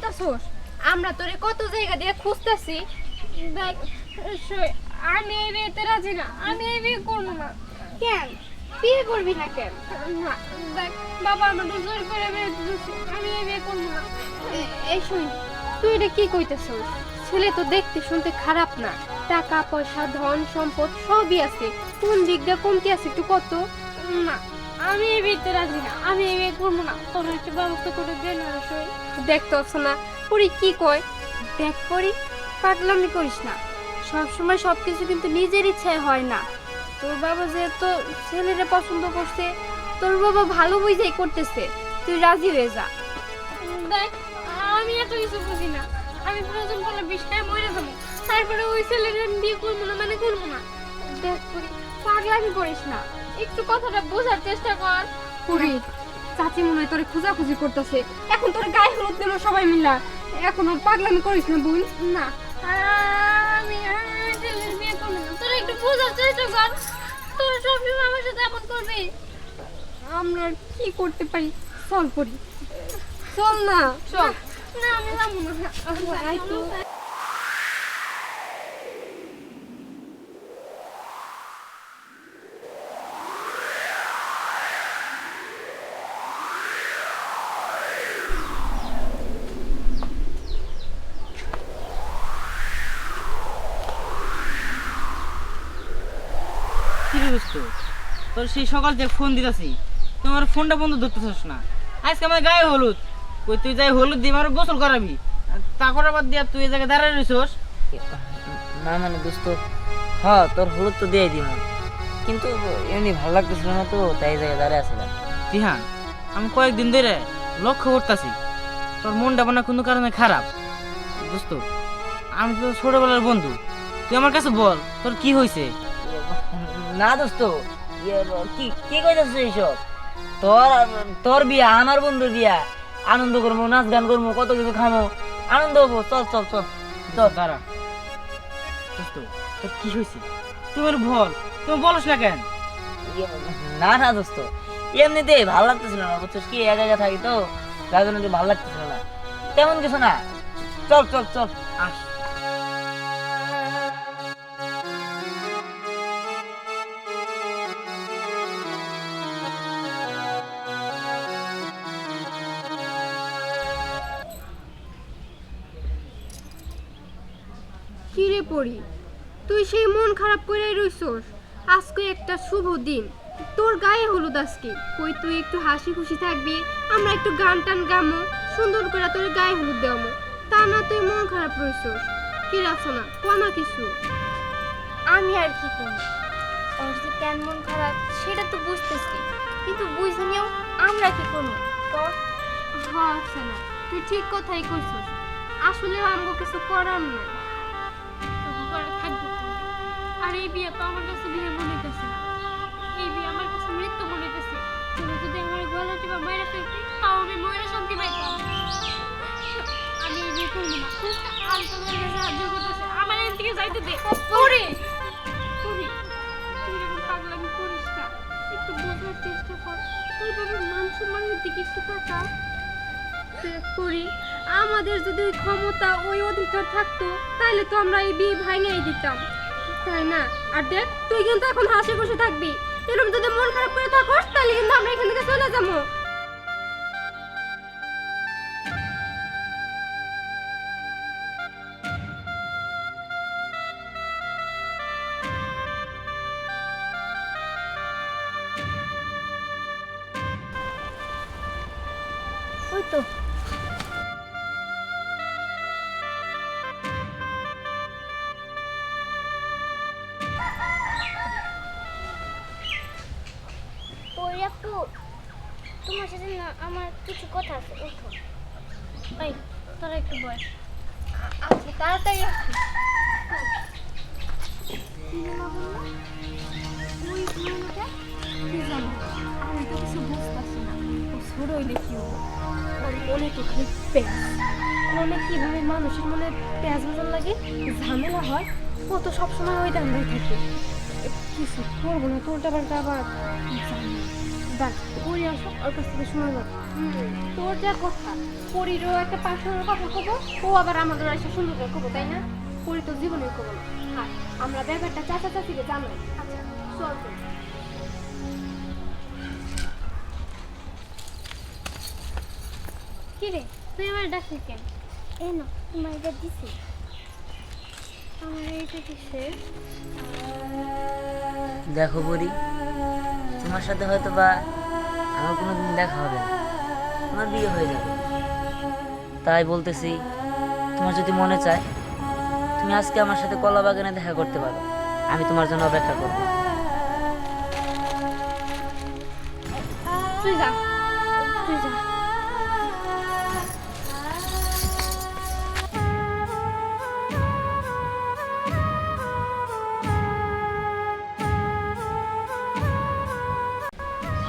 করতেছস? আমরা তোরে কত জায়গা দিয়ে খুঁজতেছি। দেখ আমি এই বিয়েতে রাজি না আমি এই বিয়ে করব না। কেন? বিয়ে করবি না কেন? না দেখ বাবা আমাদের জোর করে বিয়ে আমি এই বিয়ে করব না। এই শুন তুই এটা কি কইতেছস? ছেলে তো দেখতে শুনতে খারাপ না। টাকা পয়সা ধন সম্পদ সবই আছে। কোন দিকটা কমতি আছে একটু কত? না আমি এই বিয়েতে রাজি না আমি এই বিয়ে করব না। তোর একটু ব্যবস্থা করে দে না রসই দেখতো না পরি কি কয়? দেখ পরি পাগলামি করিস না। সব সময় সব কিছু কিন্তু নিজের ইচ্ছায় হয় না। তোর বাবা যেহেতু ছেলেরা পছন্দ করছে তোর বাবা ভালো বুঝেই করতেছে। তুই রাজি হয়ে যা। দেখ আমি এত কিছু বুঝি না। আমি প্রয়োজন পড়লে বিষটায় মরে যাব। তারপরে ওই ছেলের বিয়ে করব না মানে করব না। দেখ করি পাগলামি করিস না। একটু কথাটা বোঝার চেষ্টা কর। পুরি চাচি মনে হয় তোরে খোঁজাখুঁজি করতেছে। এখন তোর গায়ে হলুদ দেবো সবাই মিলা। এখন আর পাগলামি করিস না বোন। না। আমি বিয়ে করব না। তোরা একটু বোঝার চেষ্টা কর। তোরা সবসময় আমার সাথে এমন করবি। আমরা কি করতে পারি? চল পড়ি চল না। চল। না আমি যাব না। কি তোর সেই সকাল থেকে ফোন দিতেছি। তোমার ফোনটা বন্ধ ধরতেছিস না। আজকে আমার গায়ে হলুদ। কই তুই যাই হলুদ দিয়ে আমার গোসল করাবি। তা করার বাদ দিয়া তুই এই জায়গায় দাঁড়ায় রইছস। না মানে দোস্ত। হ্যাঁ তোর হলুদ তো দিয়ে দিব কিন্তু এমনি ভালো লাগতেছিল না তো তাই জায়গায় দাঁড়িয়ে আসলাম জিহান আমি কয়েকদিন ধরে লক্ষ্য করতেছি তোর মনটা মনে কোনো কারণে খারাপ। দোস্ত আমি তো ছোটবেলার বন্ধু। তুই আমার কাছে বল তোর কি হয়েছে না দোস্ত ইয়ে, এইসব? তোর তোর বিয়া আমার বিয়া। আনন্দ করব নাচ গান করব কত কিছু খামো। আনন্দ হব চল চল চল। তো দাঁড়া। তোর কি হয়েছে আমার বল তুমি বলস না কেন? ইয়ে, না না দোস্ত। এমনিতে ভালো লাগতেছিল না বুঝছিস কি? একা একা থাকি তো তার জন্য ভালো লাগতেছিল না। তেমন কিছু না। চল চল চল আস। কি রে পড়ি। তুই সেই মন খারাপ করে রইছস। আজকে একটা শুভ দিন। তোর গায়ে হলুদ আজকে। কই তুই একটু হাসি খুশি থাকবি? আমরা একটু গান টান গামো সুন্দর করে তোর গায়ে হলুদ দেওয়ামো। তা না তুই মন খারাপ রইছস। কি রাখছো না কোনা কিছু? আমি আর কি করব ওর যে কেন মন খারাপ সেটা তো বুঝতেছি। কিন্তু বুঝে নিয়েও আমরা কি করব কর। হ্যাঁ না তুই ঠিক কথাই কইছস। আসলে আমগো কিছু করার নাই। করে? আর এই বিয়ে তো আমার কাছে বিয়ে মনে হইতেছে এই বিয়ে আমার কাছে মৃত্যু মনে হইতেছে তুমি যদি আমার গলা টিপা মাইরা ফেলতি, তাও আমি মরে শান্তি পাইতাম। আমি এই বিয়ে করব না। আমি তোমার কাছে সাহায্য করতেছি। আমার এখান থেকে যাইতে দে। পরে পরে তুই এরকম পাগলামি করিস না। একটু বোঝার চেষ্টা কর। তুই বাবা মান দিকে একটু তাকা করি। আমাদের যদি ক্ষমতা, ওই অধিকার থাকতো, তাহলে তো আমরা এই বিয়ে ভাঙিয়ে দিতাম। তাই না? আর দেখ, তুই কিন্তু এখন হাসি খুশি থাকবি। এরকম যদি মন খারাপ করে থাকস, তাহলে কিন্তু আমরা এখান থেকে চলে যাব। আপু তোমার সাথে না, আমার কিছু কথা আছে, ওঠো। এই তোরা একটু বয় আচ্ছা তাড়াতাড়ি আমি কি হব মনে তো খালি প্যাঁচ মনে কীভাবে মানুষের মনে প্যাঁচ বাজার লাগে, ঝামেলা হয়, ও তো সবসময় ওই দান্দায় থাকে। কিছু করব না তোরটা পাল্টা আবার জানি না। দাঁড় পরি আসো ওর কাছ থেকে শোনা যাবে তোর যা কথা পরিরও একটা পার্সোনাল কথা কব ও আবার আমাদের এসে সুন্দর করে কব তাই না? পরি তো জীবনে কব না। আর আমরা ব্যাপারটা চাচা চাচিকে জানাই। আচ্ছা চল চল কি রে তুই আমার ডাকলি কেন? এই না তোমার এটা দিছি। আমার এইটা কিসের? দেখো বলি তোমার সাথে হয়তো বা আমার কোনো দিন দেখা হবে না। আমার বিয়ে হয়ে যাবে। তাই বলতেছি, তোমার যদি মনে চায়, তুমি আজকে আমার সাথে কলা বাগানে দেখা করতে পারো। আমি তোমার জন্য অপেক্ষা করব। তুই যা তুই যা।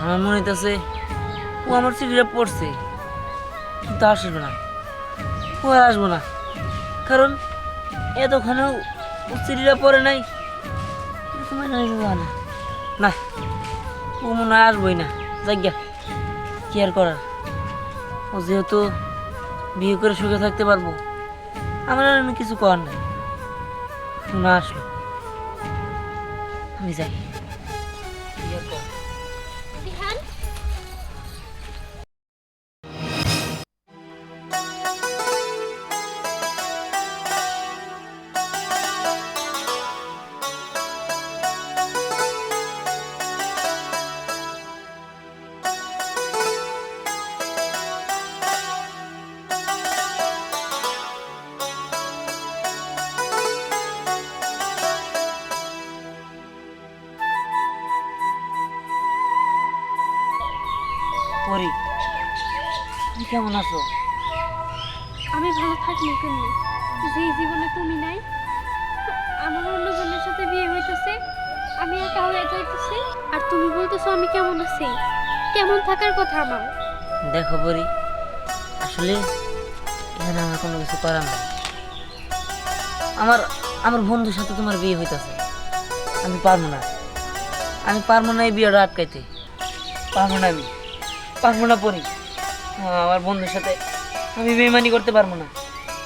আমার মনে হইতেছে ও আমার চিঠিটা পড়ছে, কিন্তু আসবে না। ও আর আসব না। কারণ এতখানেও ও চিঠিটা পড়ে নাই। না, ও মনে হয় আসবোই না। যাজ্ঞা কি আর করার? ও যেহেতু বিয়ে করে সুখে থাকতে পারব, আমার আর কিছু করার নাই। না আসলো। আমি যাই। কেমন আছো? আমি ভালো থাকলে কেন যে জীবনে তুমি নাই আমার অন্য বোনের সাথে বিয়ে হইতেছে আমি একা হয়ে যাইতেছি। আর তুমি বলতেছো আমি কেমন আছি? কেমন থাকার কথা আমার? দেখো পরি আসলে এখানে আমার কোনো কিছু করার নেই। আমার আমার বন্ধুর সাথে তোমার বিয়ে হইতেছে। আমি পারব না। আমি পারব না এই বিয়েটা আটকাইতে। পারব না আমি। পারব না পরি। আমার বন্ধুর সাথে। আমি বেমানি করতে পারব না।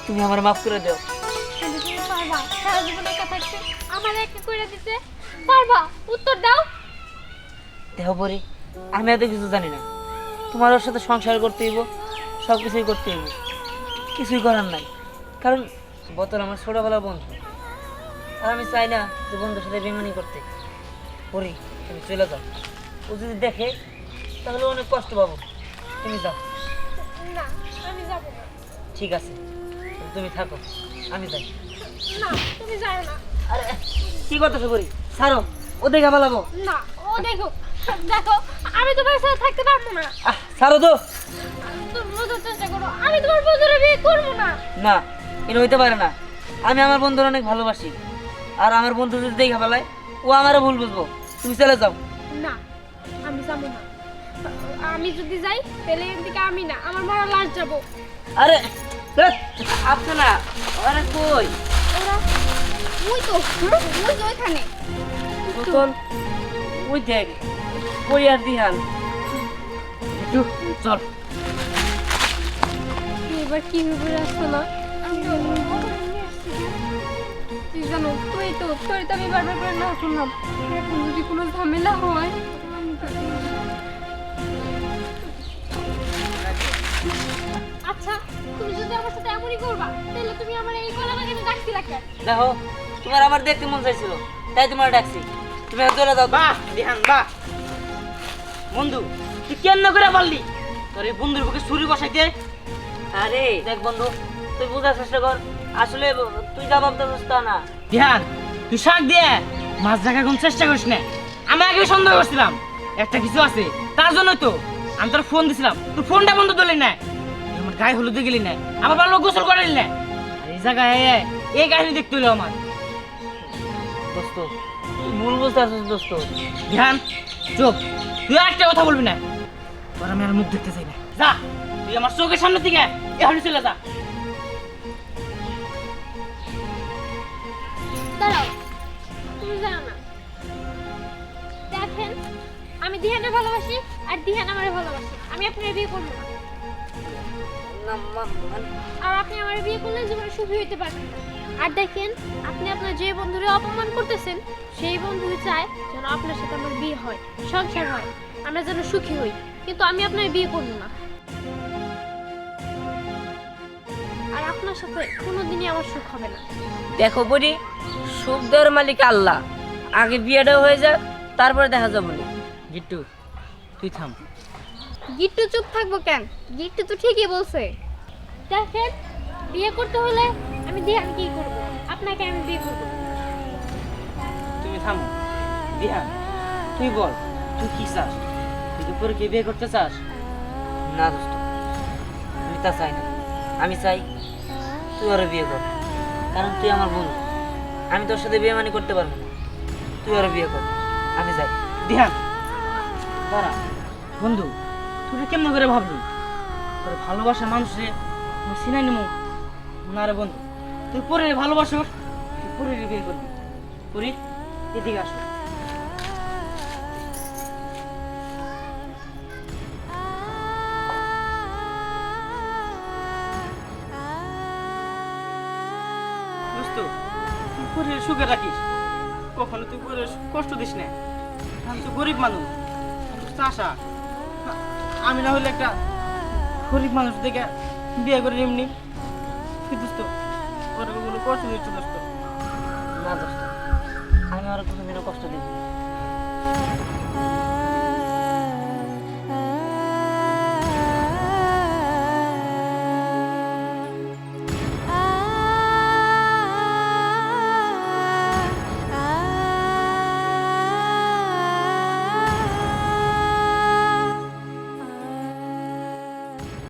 তুমি আমার মাফ করে দাও। কিন্তু তুমি পারবা। সারা জীবন একা থাকতে আমার একা করে দিতে পারবা উত্তর দাও। দেহ পরি আমি এত কিছু জানি না। তোমার ওর সাথে সংসার করতে হইব সব কিছুই করতে হইব। কিছুই করার নাই। কারণ বোতল আমার ছোটবেলার বন্ধু। আর আমি চাই না যে বন্ধুর সাথে বেমানি করতে। পরি তুমি চলে যাও। ও যদি দেখে তাহলে অনেক কষ্ট পাবো। তুমি যাও। না আমি যাব না। ঠিক আছে তুমি থাকো আমি যাই। না তুমি যাও না। আরে কি করতেছো করি ছাড়ো ও দেখে পালাবো না ও দেখো দেখো আমি তোমার সাথে থাকতে পারব না। ছাড়ো তো। তুমি বোঝার চেষ্টা করো আমি তোমার বন্ধুরে বিয়ে করব না। না এটা হইতে পারে না। আমি আমার বন্ধুর অনেক ভালোবাসি আর আমার বন্ধু যদি দেখা ফেলায় ও আমারও ভুল বুঝব। তুমি চলে যাও। না আমি যাব না। আমি যদি যাই তাহলে এর দিকে আমি না আমার মরা লাশ যাব। আরে আপনি না আরে কই? ওরা ওই তো ওই তো ওইখানে। বোতল ওই দেখ কই আর দিহান? একটু চল। এবার কি হবে আসতো না? আমি তুই জানো তুই তো তোর তো আমি বারবার করে না শুনলাম। এখন যদি কোনো ঝামেলা হয় আচ্ছা তুমি যদি আমার সাথে এমনই করবা তাহলে তুমি আমার এই কলা বাগানে ডাকছিলা কেন? দেখো তোমার আমার দেখতে মন চাইছিল তাই তোমার ডাকছি। তুমি এখন চলে যাও। বাহ দিহান বাহ। বন্ধু তুই কেন করে পারলি? তোর এই বন্ধুর বুকে ছুরি বসাইতে? আরে দেখ বন্ধু তুই বোঝার চেষ্টা কর। আসলে তুই যা ভাবতেছিস তা না। দিহান তুই শাক দিয়ে মাছ দেখার কোন চেষ্টা করিস না। আমি আগে সন্দেহ করছিলাম একটা কিছু আছে তার জন্যই তো আমি তোর ফোন দিছিলাম। তোর ফোনটা বন্ধ দিলি না। গায়ে হলুদে গেলি না আবার ভালো গোসল করালি না। এই জায়গায় এই কাহিনী দেখতে হলো আমার। দোস্ত, তুই ভুল বুঝতে আসছিস দোস্ত। ধ্যান, চুপ, তুই একটা কথা বলবি না। তোর আমি আর মুখ দেখতে চাই না। যা, তুই আমার চোখের সামনে থেকে এখানে চলে যা। আমি দিহানে ভালোবাসি আর দিহান আমারে ভালোবাসে, আমি আপনার বিয়ে করব না। না মা আর আপনি আমার বিয়ে করলে জীবনে সুখী হইতে পারবেন না। আর দেখেন আপনি আপনার যে বন্ধুরে অপমান করতেছেন সেই বন্ধু চায় যেন আপনার সাথে আমার বিয়ে হয় সংসার হয় আমরা যেন সুখী হই। কিন্তু আমি আপনার বিয়ে করব না। আর আপনার সাথে কোনোদিনই আমার সুখ হবে না। দেখো বলি সুখ দেওয়ার মালিক আল্লাহ। আগে বিয়েটা হয়ে যাক তারপরে দেখা যাবে গিট্টু তুই থাম। গিট্টু চুপ থাকব কেন? গিট্টু তো ঠিকই বলছে। দেখেন বিয়ে করতে হলে আমি দিহান কি করব? আপনাকে আমি বিয়ে করব। তুমি থামো। বিহান তুই বল তুই কি চাস? তুই তো পরে কি বিয়ে করতে চাস? না দোস্ত আমি তা চাই না। আমি চাই তুই ওরা বিয়ে কর। কারণ তুই আমার বন্ধু। আমি তোর সাথে বিয়ে মানি করতে পারব না। তুই ওরা বিয়ে কর। আমি যাই। ধ্যান দাঁড়া। বন্ধু তুই কেমন করে ভাবলি? তোর ভালোবাসা মানুষে চিনাই নিমু না রে বন্ধু, তুই পরে ভালোবাসো তুই পরে বিয়ে করবি। পুরি, এদিকে আসো। তুই সুখে রাখিস কখনো তুই কষ্ট দিস না। আমি তো গরিব মানুষ চাষা। আমি না হলে একটা গরিব মানুষ দেখে বিয়ে করে এমনি। তুই বুঝতো ওর কোনো কষ্ট দিচ্ছ দোস্ত। না দোস্ত, আমি আর কোনোদিনও কষ্ট দিই।